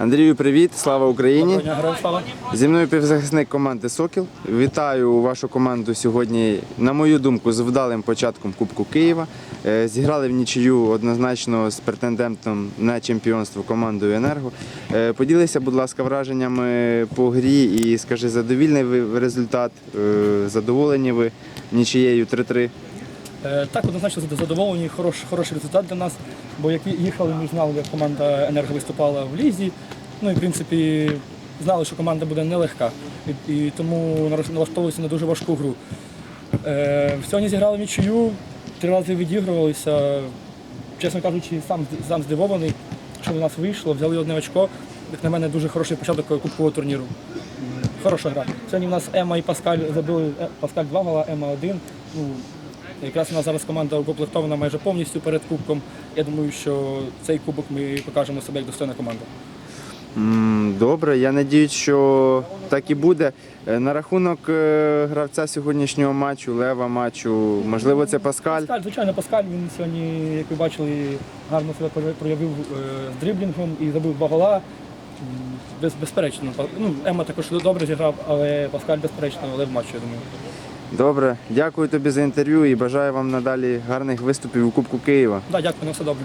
Андрію, привіт, слава Україні! Зі мною півзахисник команди Сокіл. Вітаю вашу команду сьогодні, на мою думку, з вдалим початком Кубку Києва. Е, Зіграли в нічию однозначно з претендентом на чемпіонство командою Енерго. Е, Поділися, будь ласка, враженнями по грі і скажи, задовільний ви результат, Е, задоволені ви нічиєю 3-3. Е, Так, однозначно задоволені, хорош, хороший результат для нас, бо як їхали, ми знали, як команда Енерго виступала в лізі. Ну і в принципі знали, що команда буде нелегка. І, і тому налаштовувалися на дуже важку гру. Е, сьогодні зіграли нічию, три рази відігрувалися. Чесно кажучи, сам, сам здивований, що у нас вийшло. Взяли одне очко. Як на мене, дуже хороший початок кубкового турніру. Хороша гра. Сьогодні в нас Ема і Паскаль забили е, Паскаль 2 гола, Ема 1. Ну, якраз у нас зараз команда укомплектована майже повністю перед кубком. Я думаю, що цей кубок ми покажемо себе як достойна команда. Добре, я надіюсь, що так і буде. Е, На рахунок е, гравця сьогоднішнього матчу, лева матчу, можливо, це Паскаль. Паскаль, звичайно, Паскаль він сьогодні, як ви бачили, гарно себе проявив е, з дриблінгом і забив два гола. Без, безперечно. Ну, Ема також добре зіграв, але Паскаль безперечно лев матчу, я думаю. Добре, дякую тобі за інтерв'ю і бажаю вам надалі гарних виступів у Кубку Києва. Да, дякую, на все добре.